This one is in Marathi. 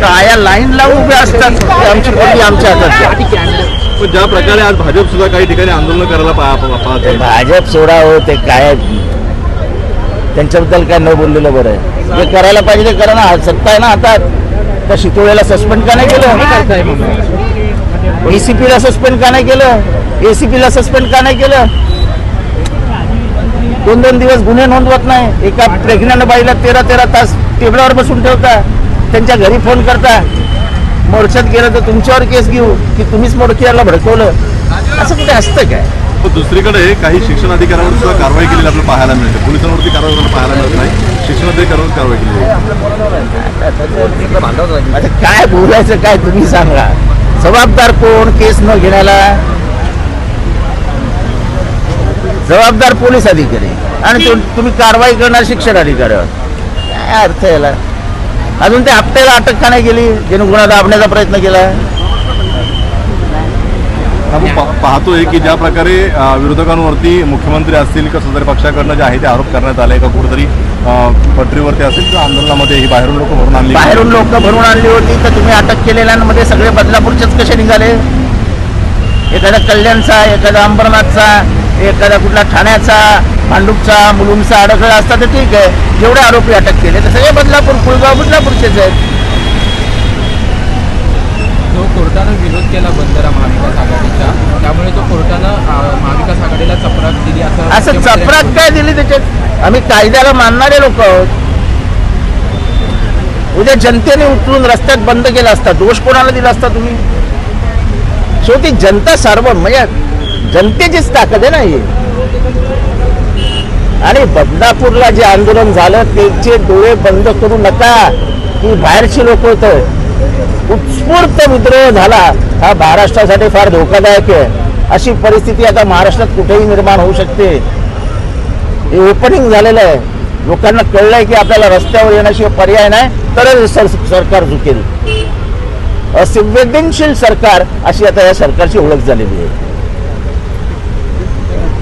काय लाईन लावून उभे असतात. ते आमची पोटी आमच्या हातात. पण ज्या प्रकारे आज भाजप सुद्धा काही ठिकाणी आंदोलन करायला पाहत आहे. भाजप सोडा हो ते काय? त्यांच्याबद्दल काय न बोललेलं बरं आहे. जे करायला पाहिजे ते करा ना. सत्ता आहे ना आता. त्या शितोळेला सस्पेंड का नाही केलं? एसीपीला सस्पेंड का नाही केलं? एसीपीला सस्पेंड का नाही केलं? दोन दोन दिवस गुन्हे नोंदवत नाही. एका प्रेग्नंट बाईला तेरा तेरा तास टेबलावर बसून ठेवता. त्यांच्या घरी फोन करता. मोर्चात गेलं तर तुमच्यावर केस घेऊ की तुम्हीच मोर्चाला भडकवलं? असं कुठे असतं काय? दुसरीकडे काही शिक्षण अधिकाऱ्यांवर सुद्धा कारवाई केलेली आपल्याला पाहायला मिळते. पोलिसांवरती कारवाई पाहायला मिळत नाही. शिक्षण अधिकाऱ्यांवर कारवाई केली आहे. आता काय बोलायचं काय तुम्ही सांगा. जबाबदार कोण केस न घेण्याला? जबाबदार पोलीस अधिकारी. आणि तुम्ही कारवाई करणार शिक्षण अधिकाऱ्यावर काय अर्थ याला? अजून ते हप्त्याला अटक का नाही केली? ज्याने गुन्हा दाबण्याचा प्रयत्न केला आपण पा- पाहतोय की ज्या प्रकारे अ, विरोधकांवरती मुख्यमंत्री असतील किंवा सदर पक्षाकडनं जे आहे ते आरोप करण्यात आले का कुठेतरी अ, पटरीवरती असेल किंवा आंदोलनामध्ये ही बाहेरून लोक भरून आणली बाहेरून लोक भरून आणली होती तर तुम्ही अटक केलेल्यांमध्ये सगळे बदलापूरचेच कसे निघाले? एखाद्या कल्याणचा एखादा अंबरनाथचा एखादा कुठला ठाण्याचा भांडूपचा मुलुंडचा अडखळ असता तर ठीक आहे. जेवढे आरोपी अटक केले तर सगळे बदलापूर कुळगाव बदलापूरचेच आहेत. जो कोर्टानं विरोध केला बंदरा महाविकास आघाडीच्या त्यामुळे तो कोर्टानं महाविकास आघाडीला चपराक दिली असं असं चपराक काय दिली त्याच्यात? आम्ही कायद्याला मानणारे लोक आहोत. उद्या जनतेने उचलून रस्त्यात बंद केला असता दोष कोणाला दिला असता तुम्ही? शेवटी जनता सर्व म्हणजे जनतेचीच ताकद आहे ना ही. आणि बदनापूरला जे आंदोलन झालं त्याचे डोळे बंद करू नका. की बाहेरची लोक होत. उत्स्फूर्त विद्रोह झाला. हा महाराष्ट्रासाठी फार धोकादायक आहे. अशी परिस्थिती आता महाराष्ट्रात कुठेही निर्माण होऊ शकते. हे ओपनिंग झालेलं आहे. लोकांना कळलंय की आपल्याला रस्त्यावर येण्याशिवाय पर्याय नाही तरच सर सरकार झुकेल. असंवेदनशील सरकार अशी आता या सरकारची ओळख झालेली आहे.